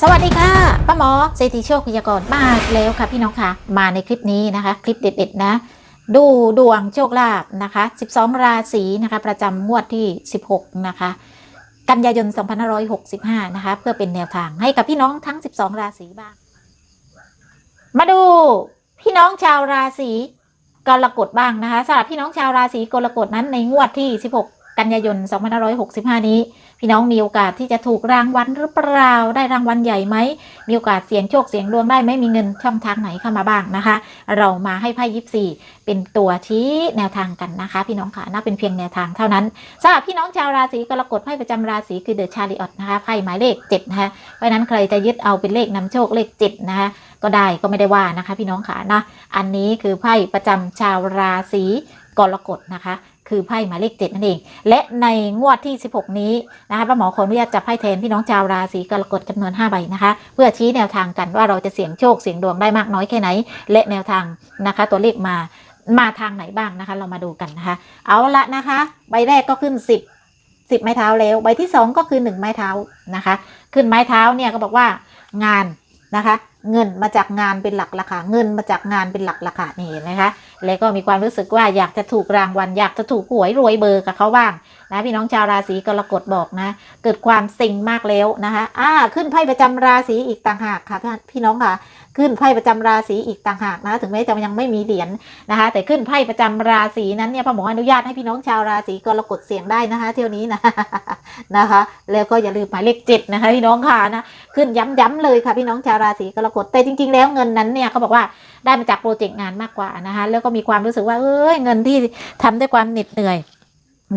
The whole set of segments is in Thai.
สวัสดีค่ะป้าหมอเศรษฐีโชคพยากรณ์มาแล้วค่ะพี่น้องค่ะ มาในคลิปนี้นะคะ คลิปเด็ดๆนะ ดูดวงโชคลาภนะคะ 12 ราศีนะคะ ประจำงวดที่ 16 นะคะ กันยายน 2565 นะคะ เพื่อเป็นแนวทางให้กับพี่น้องทั้ง 12 ราศีบ้าง มาดูพี่น้องชาวราศีกรกฎบ้างนะคะสำหรับพี่น้องชาวราศีกรกฎนั้นในงวดที่ 16 กันยายน 2565 นี้ พี่น้องมีโอกาสที่จะถูกรางวัลหรือเปล่า ได้รางวัลใหญ่ไหม มีโอกาสเสี่ยงโชคเสี่ยงดวงได้ไหมมีเงินช่องทางไหนเข้ามาบ้างนะคะ เรามาให้ไพ่ยิปซีเป็นตัวชี้แนวทางกันนะคะ พี่น้องค่ะน่าเป็นเพียงแนวทางเท่านั้นสำหรับพี่น้องชาวราศีกรกฎไพ่ประจำราศีคือเดอะชาริออตนะคะไพ่หมายเลข7นะคะเพราะนั้นใครจะยึดเอาเป็นเลขนำโชคเลข7นะคะก็ได้ก็ไม่ได้ว่านะคะ พี่น้องค่ะนะอันนี้คือไพ่ประจำชาวราศีกรกฎนะคะ คือไพ่หมายเลข7นั่นเอง และในงวดที่ 16 นี้นะคะป้าหมอขออนุญาตจับไพ่แทนพี่น้องชาวราศีกรกฎจำนวน5ใบนะคะ เพื่อชี้แนวทางกันว่าเราจะเสี่ยงโชคเสี่ยงดวงได้มากน้อยแค่ไหน และแนวทางนะคะ ตัวเลขมามาทางไหนบ้างนะคะ เรามาดูกันนะคะ เอาละนะคะ ใบแรกก็ขึ้น 10 10 ไม้เท้าแล้ว ใบที่ 2 ก็คือ 1 ไม้เท้านะคะ ขึ้นไม้เท้าเนี่ยก็บอกว่างานนะคะ เงินมาจากงานเป็นหลักราคาเงินมาจากงานเป็นหลักราคานี่เห็นไหมคะ แล้วก็มีความรู้สึกว่าอยากจะถูกรางวัลอยากจะถูกหวยรวยเบอร์กับเขาบ้างนะพี่น้องชาวราศีกรกฎบอกนะ เกิดความสิงมากแล้วนะคะอ่าขึ้นไพ่ประจำราศีอีกต่างหากค่ะพี่น้องค่ะ ขึ้นไพ่ประจำราศีอีกต่างหากนะถึงแม้จะยังไม่มีเหรียญนะคะ แต่ขึ้นไพ่ประจำราศีนั้นเนี่ยพระหมออนุญาตให้พี่น้องชาวราศีกรกฎเสียงได้นะคะ เที่ยวนี้นะนะคะ แล้วก็อย่าลืมหมายเลขเจ็ดนะคะพี่น้องค่ะนะขึ้นย้ำๆเลยค่ะพี่น้องชาวราศีกรกฎแต่จริง ๆ แล้วเงินนั้นเนี่ยเขาบอกว่า ได้มาจากโปรเจกต์งานมากกว่านะคะแล้วก็มีความรู้สึกว่าเอ้ยเงินที่ทำด้วยความเหน็ดเหนื่อย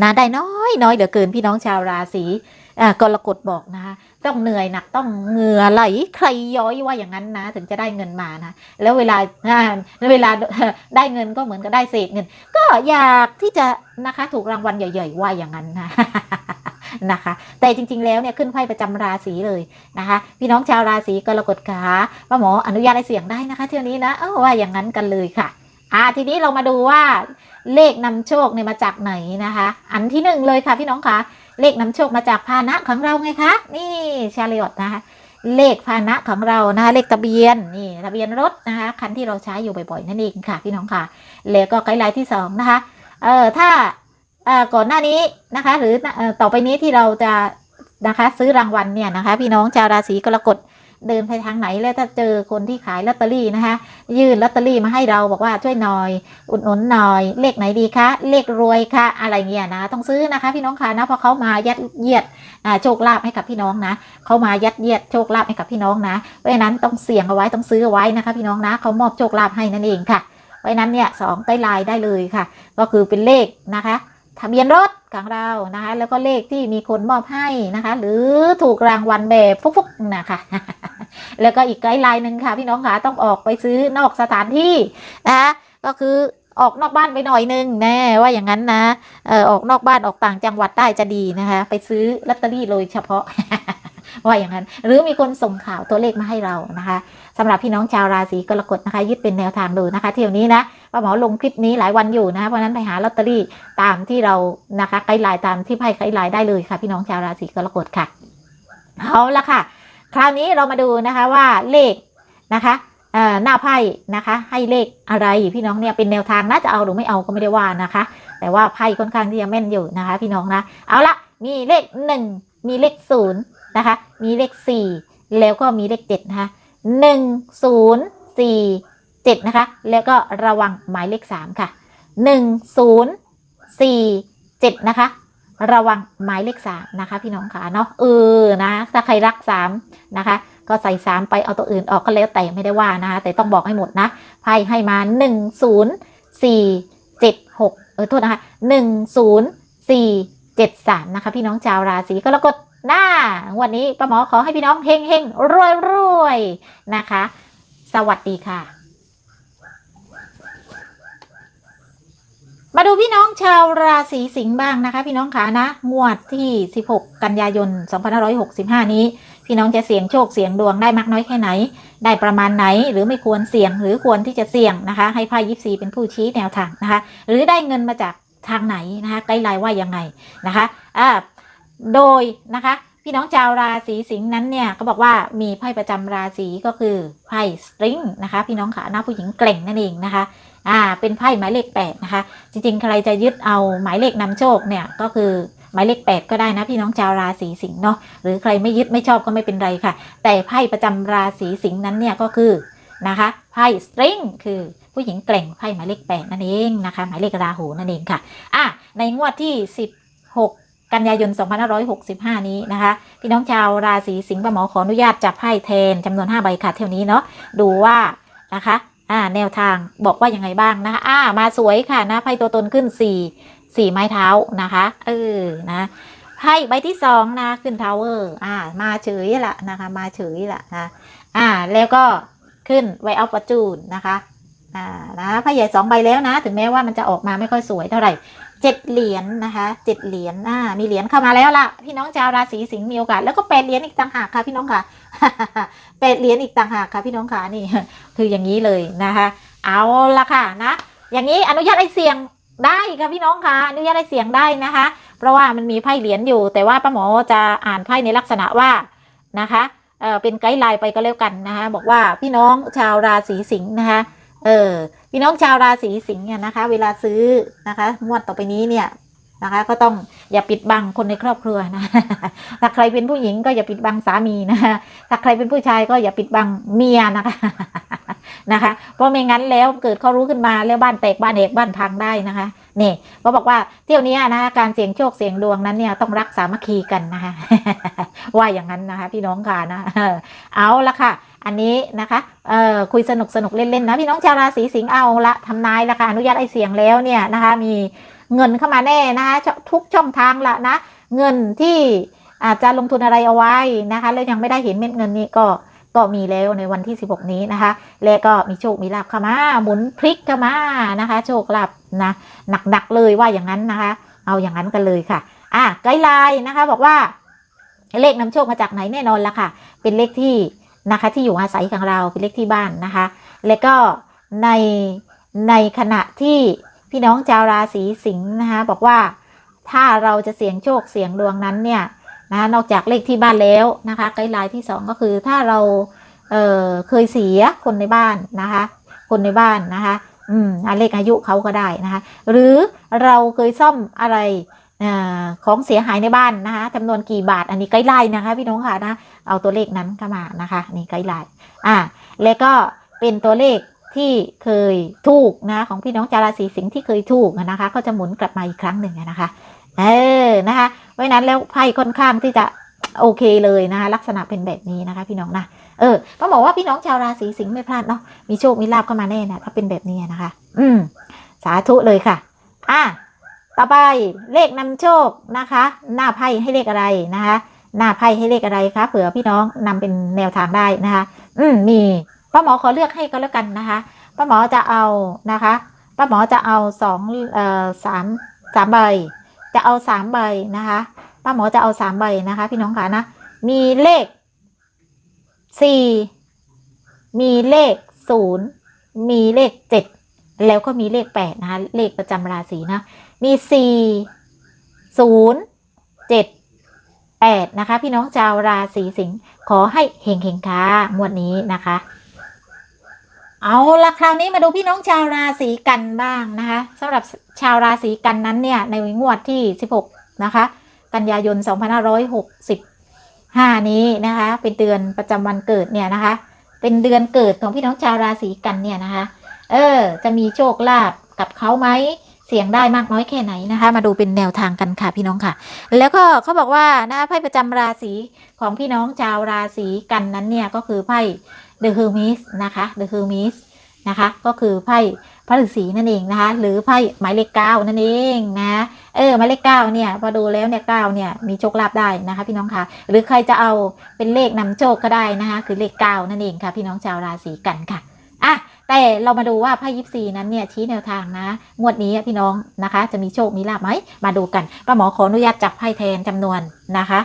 นะได้น้อยน้อยเหลือเกินพี่น้องชาวราศีอ่ากรกฎบอกนะคะต้องเหนื่อยหนักต้องเหงื่อไหลใครย้อยว่าอย่างนั้นนะ ถึงจะได้เงินมานะ แล้วเวลาอ่าเวลาได้เงินก็เหมือนกับได้เศษเงิน ก็อยากที่จะนะคะถูกรางวัลใหญ่ๆว่าอย่างนั้นนะ นะคะ แต่จริง ๆ แล้วเนี่ยขึ้นไพ่ประจำราศีเลยนะคะ พี่น้องชาวราศีกรกฎขาป้าหมออนุญาตให้เสียงได้นะคะเที่ยวนี้นะเออว่าอย่างนั้นกันเลยค่ะอ่าทีนี้เรามาดูว่าเลขนำโชคเนี่ยมาจากไหนนะคะ อันที่หนึ่งเลยค่ะพี่น้องคะเลขนำโชคมาจากพาหนะของเราไงคะ นี่ชาลิออตนะคะเลขพาหนะของเรานะคะเลขทะเบียนนี่ทะเบียนรถนะคะคันที่เราใช้อยู่บ่อยๆนั่นเองค่ะ พี่น้องค่ะ แล้วก็ไกด์ไลน์ที่สองนะคะเออถ้า ก่อนหน้านี้นะคะ หรือต่อไปนี้ที่เราจะนะคะซื้อรางวัลเนี่ยนะคะ พี่น้องชาวราศีกรกฎเดินไปทางไหนแล้วถ้าเจอคนที่ขายลอตเตอรี่นะคะ ยื่นลอตเตอรี่มาให้เราบอกว่าช่วยหน่อย อุดหนุนหน่อย เลขไหนดีคะ เลขรวยคะอะไรเงี้ยนะ ต้องซื้อนะคะ พี่น้องค่ะนะเพราะเขามายัดเยียดโชคลาภให้กับพี่น้องนะเขามายัดเยียดโชคลาภให้กับพี่น้องนะเพราะฉะนั้นต้องเสี่ยงเอาไว้ต้องซื้อเอาไว้นะคะ พี่น้องนะเขามอบโชคลาภให้นั่นเองค่ะเพราะฉะนั้นเนี่ยสองใต้ลายได้เลยค่ะ ก็คือเป็นเลขนะคะ ทะเบียนรถของเรานะคะ แล้วก็เลขที่มีคนมอบให้นะคะ หรือถูกรางวัลแบบฟุกๆนะคะ แล้วก็อีกไกด์ไลน์หนึ่งค่ะ พี่น้องค่ะต้องออกไปซื้อนอกสถานที่นะคะก็คือออกนอกบ้านไปหน่อยนึงแน่ว่าอย่างนั้นนะเออออกนอกบ้านออกต่างจังหวัดได้จะดีนะคะ ไปซื้อลอตเตอรี่โดยเฉพาะว่าอย่างนั้น หรือมีคนส่งข่าวตัวเลขมาให้เรานะคะสำหรับพี่น้องชาวราศีกรกฎนะคะ ยึดเป็นแนวทางดูนะคะ เที่ยวนี้นะ ป้าหมอลงคลิปนี้หลายวันอยู่นะคะเพราะนั้นไปหาลอตเตอรี่ตามที่เรานะคะไกด์ไลน์ตามที่ไพ่ไกด์ไลน์ได้เลยค่ะ พี่น้องชาวราศีกรกฎค่ะเอาละค่ะ คราวนี้เรามาดูนะคะว่าเลขนะคะเอ่อหน้าไพ่นะคะ ให้เลขอะไรพี่น้องเนี่ยเป็นแนวทางนะจะเอาหรือไม่เอาก็ไม่ได้ว่านะคะ แต่ว่าไพ่ค่อนข้างที่จะแม่นอยู่นะคะ พี่น้องนะเอาละมีเลขหนึ่งมีเลขศูนย์นะคะ มีเลขสี่แล้วก็มีเลขเจ็ดนะคะหนึ่งศูนย์สี่ เจ็ดนะคะ แล้วก็ระวังหมายเลขสามค่ะหนึ่งศูนย์สี่เจ็ดนะคะ ระวังหมายเลขสามนะคะ พี่น้องค่ะเนาะเออนะ ถ้าใครรักสามนะคะ ก็ใส่สามไปเอาตัวอื่นออกก็แล้วแต่ไม่ได้ว่านะคะแต่ต้องบอกให้หมดนะไพ่ให้มาหนึ่งศูนย์สี่เจ็ดหกเออโทษนะคะหนึ่งศูนย์สี่เจ็ดสามนะคะ พี่น้องชาวราศีก็แล้วกดหน้า วันนี้ป้าหมอขอให้พี่น้องเฮงเฮงรวยรวยนะคะ สวัสดีค่ะ มาดูพี่น้องชาวราศีสิงห์บ้างนะคะ พี่น้องขานะ งวดที่ 16 กันยายน 2565 นี้ พี่น้องจะเสี่ยงโชคเสี่ยงดวงได้มากน้อยแค่ไหน ได้ประมาณไหนหรือไม่ควรเสี่ยงหรือควรที่จะเสี่ยงนะคะ ให้ไพ่ยิปซีเป็นผู้ชี้แนวทางนะคะ หรือได้เงินมาจากทางไหนนะคะไกด์ไลน์ว่ายังไงนะคะอ่าโดยนะคะ พี่น้องชาวราศีสิงห์นั้นเนี่ยก็บอกว่ามีไพ่ประจำราศีก็คือไพ่สตริงนะคะ พี่น้องขาหน้าผู้หญิงเกร่งนั่นเองนะคะ อ่า เป็นไพ่หมายเลขแปดนะคะ จริงๆ ใครจะยึดเอาหมายเลขนำโชคเนี่ยก็คือหมายเลขแปดก็ได้นะพี่น้องชาวราศีสิงห์เนาะหรือใครไม่ยึดไม่ชอบก็ไม่เป็นไรค่ะ แต่ไพ่ประจำราศีสิงห์นั้นเนี่ยก็คือนะคะไพ่สตริงคือผู้หญิงเกร่งไพ่หมายเลขแปดนั่นเองนะคะ หมายเลขราหูนั่นเองค่ะอะในงวดที่ 16กันยายน 2565 นี้นะคะ พี่น้องชาวราศีสิงห์ป้าหมอขออนุญาตจับไพ่แทนจำนวน 5 ใบค่ะเท่านี้เนาะดูว่านะคะ อ่าแนวทางบอกว่ายังไงบ้างนะคะอ่ามาสวยค่ะนะไพ่ตัวตนขึ้นสี่สี่ไม้เท้านะคะเออนะไพ่ใบที่สองนะขึ้นทาวเวอร์อ่ามาเฉยละนะคะมาเฉยละนะอ่าแล้วก็ขึ้นไวอัลฟอร์จูนนะคะอ่านะไพ่ใหญ่สองใบแล้วนะ ถึงแม้ว่ามันจะออกมาไม่ค่อยสวยเท่าไหร่ เจ็ดเหรียญนะคะเจ็ดเหรียญอ่ามีเหรียญเข้ามาแล้วล่ะ พี่น้องชาวราศีสิงห์มีโอกาส แล้วก็แปดเหรียญอีกต่างหากค่ะพี่น้องค่ะแปดเหรียญอีกต่างหากค่ะพี่น้องค่ะนี่ คืออย่างนี้เลยนะคะ เอาละค่ะนะ อย่างนี้อนุญาตให้เสี่ยงได้ค่ะพี่น้องค่ะอนุญาตให้เสี่ยงได้นะคะ เพราะว่ามันมีไพ่เหรียญอยู่ แต่ว่าป้าหมอจะอ่านไพ่ในลักษณะว่านะคะเออเป็นไกด์ไลน์ไปก็แล้วกันนะคะ บอกว่าพี่น้องชาวราศีสิงห์นะคะ เออพี่น้องชาวราศีสิงห์เนี่ยนะคะ เวลาซื้อนะคะงวดต่อไปนี้เนี่ยนะคะ ก็ต้องอย่าปิดบังคนในครอบครัวนะถ้าใครเป็นผู้หญิงก็อย่าปิดบังสามีนะคะถ้าใครเป็นผู้ชายก็อย่าปิดบังเมียนะคะนะคะ เพราะไม่งั้นแล้วเกิดเขารู้ขึ้นมาแล้วบ้านแตกบ้านเอกบ้านพังได้นะคะนี่ก็บอกว่าเที่ยวนี้นะคะการเสี่ยงโชคเสี่ยงดวงนั้นเนี่ยต้องรักสามัคคีกันนะคะว่าอย่างนั้นนะคะ พี่น้องค่ะนะเออเอาละค่ะ อันนี้นะคะเอ่อคุยสนุกสนุกเล่นๆนะพี่น้องชาวราศีสิงห์เอาละทำนายละค่ะอนุญาตให้เสียงแล้วเนี่ยนะคะมีเงินเข้ามาแน่นะคะทุกช่องทางละนะเงินที่อาจจะลงทุนอะไรเอาไว้นะคะแล้วยังไม่ได้เห็นเม็ดเงินนี้ก็ก็มีแล้วในวันที่ 16 นี้นะคะ และก็มีโชค มีลาบเข้ามา หมุนพลิกเข้ามานะคะ โชคลาบนะหนักๆเลยว่าอย่างนั้นนะคะ เอาอย่างนั้นกันเลยค่ะ อะไกด์ไลน์นะคะบอกว่าเลขนำโชคมาจากไหนแน่นอนละค่ะ เป็นเลขที่ นะคะ ที่อยู่อาศัยของเราเป็นเลขที่บ้านนะคะ และก็ในในขณะที่พี่น้องชาวราศีสิงห์นะคะบอกว่าถ้าเราจะเสี่ยงโชคเสี่ยงดวงนั้นเนี่ยนะนอกจากเลขที่บ้านแล้วนะคะไกด์ไลน์ที่สองก็คือถ้าเราเเคยเสียคนในบ้านนะคะ คนในบ้านนะคะอืมอะเลขอายุเขาก็ได้นะคะ หรือเราเคยซ่อมอะไรอของเสียหายในบ้านนะคะจำนวนกี่บาทอันนี้ไกด์ไลน์นะคะพี่น้องค่ะนะ เอาตัวเลขนั้นเข้ามานะคะนี่ไกด์ไลน์อ่าแล้วก็เป็นตัวเลขที่เคยถูกนะของพี่น้องจาราศีสิงห์ที่เคยถูกนะคะ ก็จะหมุนกลับมาอีกครั้งหนึ่งนะคะเออนะคะเพราะนั้นแล้วไพ่ค่อนข้างที่จะโอเคเลยนะคะลักษณะเป็นแบบนี้นะคะ พี่น้องนะเออต้องบอกว่าพี่น้องชาวราศีสิงห์ไม่พลาดเนาะมีโชคมีลาบเข้ามาแน่นะถ้าเป็นแบบนี้นะคะ อืม สาธุเลยค่ะ อะต่อไปเลขนำโชคนะคะ หน้าไพ่ให้เลขอะไรนะคะ หน้าไพ่ให้เลขอะไรคะเผื่อพี่น้องนำเป็นแนวทางได้นะคะ อืมมีป้าหมอขอเลือกให้ก็แล้วกันนะคะป้าหมอจะเอานะคะป้าหมอจะเอาสองเอ่อสามสามใบ จะเอาสามใบนะคะป้าหมอจะเอาสามใบนะคะ พี่น้องคะนะมีเลขสี่มีเลขศูนย์มีเลขเจ็ดแล้วก็มีเลขแปดนะคะ เลขประจำราศีนะ มีสี่ศูนย์เจ็ด แปดนะคะ พี่น้องชาวราศีสิงห์ขอให้เฮงเฮงๆค่ะงวดนี้นะคะ เอาละคราวนี้มาดูพี่น้องชาวราศีกันบ้างนะคะสำหรับชาวราศีกันนั้นเนี่ยในงวดที่ 16 นะคะ กันยายน 2565 นี้นะคะ เป็นเดือนประจำวันเกิดเนี่ยนะคะ เป็นเดือนเกิดของพี่น้องชาวราศีกันเนี่ยนะคะ เออ จะมีโชคลาภกับเขาไหม เสียงได้มากน้อยแค่ไหนนะคะ มาดูเป็นแนวทางกันค่ะพี่น้องค่ะ แล้วก็เขาบอกว่านะไพ่ประจำราศีของพี่น้องชาวราศีกันนั้นเนี่ยก็คือไพ่ The Hermes นะคะ The Hermes นะคะก็คือไพ่พระฤาษีนั่นเองนะคะ หรือไพ่หมายเลขเก้านั่นเองนะเออหมายเลขเก้าเนี่ยพอดูแล้วเนี่ยเก้าเนี่ยมีโชคลาภได้นะคะ พี่น้องคะหรือใครจะเอาเป็นเลขนำโชคก็ได้นะคะ คือเลขเก้านั่นเองค่ะ พี่น้องชาวราศีกันค่ะอะ แต่เรามาดูว่าไพ่ยิปซีนั้นเนี่ยชี้แนวทางนะ งวดนี้พี่น้องนะคะ จะมีโชคมีลาภไหมมาดูกันป้าหมอขออนุญาตจับไพ่แทนจำนวนนะคะ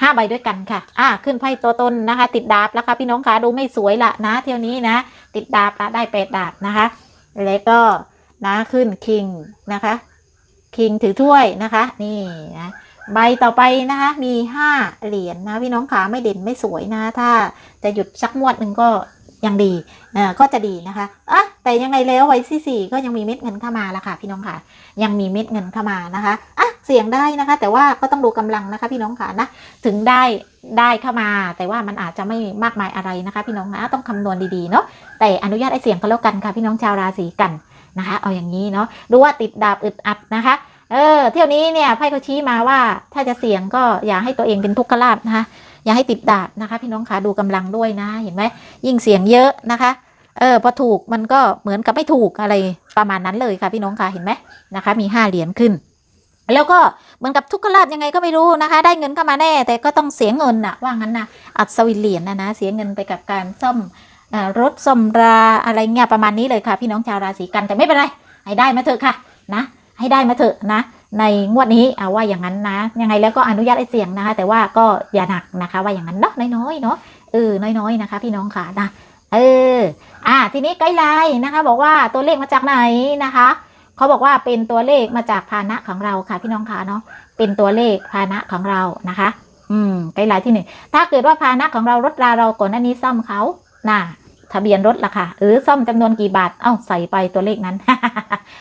ห้าใบด้วยกันค่ะ อะขึ้นไพ่ตัวตนนะคะ ติดดาบแล้วค่ะพี่น้องคะดูไม่สวยละนะ เที่ยวนี้นะ ติดดาบละได้แปดดาบนะคะ แล้วก็นะขึ้นคิงนะคะ คิงถือถ้วยนะคะ นี่นะใบต่อไปนะคะมีห้าเหรียญนะพี่น้องขาไม่เด่นไม่สวยนะ ถ้าจะหยุดสักงวดหนึ่งก็ ยังดีเอ่อก็จะดีนะคะอะแต่ยังไงแล้วไว้ที่สี่ก็ยังมีเม็ดเงินเข้ามาละค่ะพี่น้องค่ะ ยังมีเม็ดเงินเข้ามานะคะอะเสี่ยงได้นะคะ แต่ว่าก็ต้องดูกำลังนะคะ พี่น้องค่ะนะถึงได้ได้เข้ามา แต่ว่ามันอาจจะไม่มากมายอะไรนะคะ พี่น้องนะต้องคำนวณดีๆเนาะแต่อนุญาตให้เสี่ยงก็แล้วกันค่ะ พี่น้องชาวราศีกันนะคะ เอาอย่างนี้เนาะดูว่าติดดาบอึดอัดนะคะเออเที่ยวนี้เนี่ยไพ่เขาชี้มาว่าถ้าจะเสี่ยงก็อย่าให้ตัวเองเป็นทุกขลาบนะคะ อย่าให้ติดดาบนะคะ พี่น้องคะดูกำลังด้วยนะ เห็นไหมยิ่งเสียงเยอะนะคะ เออพอถูกมันก็เหมือนกับไม่ถูกอะไรประมาณนั้นเลยค่ะ พี่น้องคะเห็นไหมนะคะ มีห้าเหรียญขึ้น แล้วก็เหมือนกับทุกขลาบยังไงก็ไม่รู้นะคะ ได้เงินเข้ามาแน่ แต่ก็ต้องเสียเงินน่ะว่างั้นนะอัศวินเหรียญนะนะเสียเงินไปกับการซ่อมรถซ่อมราอะไรเงี้ยประมาณนี้เลยค่ะ พี่น้องชาวราศีกันแต่ไม่เป็นไรให้ได้มาเถอะค่ะนะให้ได้มาเถอะนะ ในงวดนี้เอาว่าอย่างนั้นนะ ยังไงแล้วก็อนุญาตให้เสี่ยงนะคะ แต่ว่าก็อย่าหนักนะคะ ว่าอย่างนั้นเนาะน้อยๆเนาะเออน้อยๆนะคะ พี่น้องค่ะนะเอออ่าทีนี้ไกด์ไลน์นะคะ บอกว่าตัวเลขมาจากไหนนะคะเขาบอกว่าเป็นตัวเลขมาจากพานะของเราค่ะ พี่น้องค่ะเนาะเป็นตัวเลขพานะของเรานะคะ อืมไกด์ไลน์ที่หนึ่งถ้าเกิดว่าพานะของเรารถราเราก่อนหน้านี้ซ่อมเขาน่ะทะเบียนรถล่ะค่ะ หรือซ่อมจำนวนกี่บาท เอ้าใส่ไปตัวเลขนั้น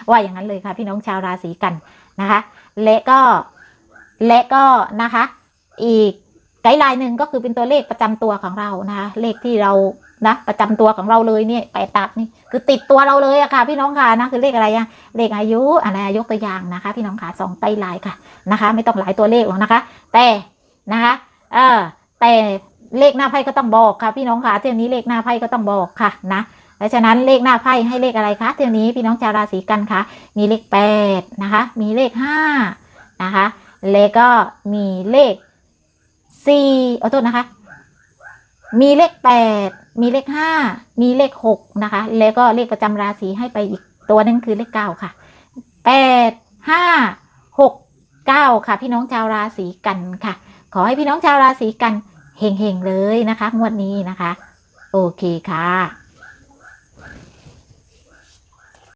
ว่าอย่างนั้นเลยค่ะ พี่น้องชาวราศีกัน นะคะ และก็และก็นะคะ อีกไกด์ไลน์หนึ่งก็คือเป็นตัวเลขประจำตัวของเรานะคะเลขที่เรานะประจำตัวของเราเลยเนี่ยแปดตับนี่คือติดตัวเราเลยอะค่ะ พี่น้องค่ะนะคือเลขอะไรอะเลขอายุอะไรยกตัวอย่างนะคะ พี่น้องค่ะสองไกด์ไลน์ค่ะนะคะ ไม่ต้องหลายตัวเลขหรอกนะคะ แต่นะคะเออแต่เลขหน้าไพ่ก็ต้องบอกค่ะ พี่น้องค่ะเที่ยนี้เลขหน้าไพ่ก็ต้องบอกค่ะนะ ราะฉะนั้นเลขหน้าไพ่ให้เลขอะไรคะเที่ยวนี้พี่น้องชาวราศีกันคะมีเลขแปดนะคะ มีเลขห้านะคะแล้วก็มีเลขสี่เอาโทษนะคะ มีเลขแปดมีเลขห้ามีเลขหกนะคะ แล้วก็เลขประจำราศีให้ไปอีกตัวหนึงคือเลขเก้าค่ะแปดห้าหกเก้าค่ะ พี่น้องชาวราศีกันค่ะ ขอให้พี่น้องชาวราศีกันเฮงๆเลยนะคะ งวดนี้นะคะ โอเคค่ะ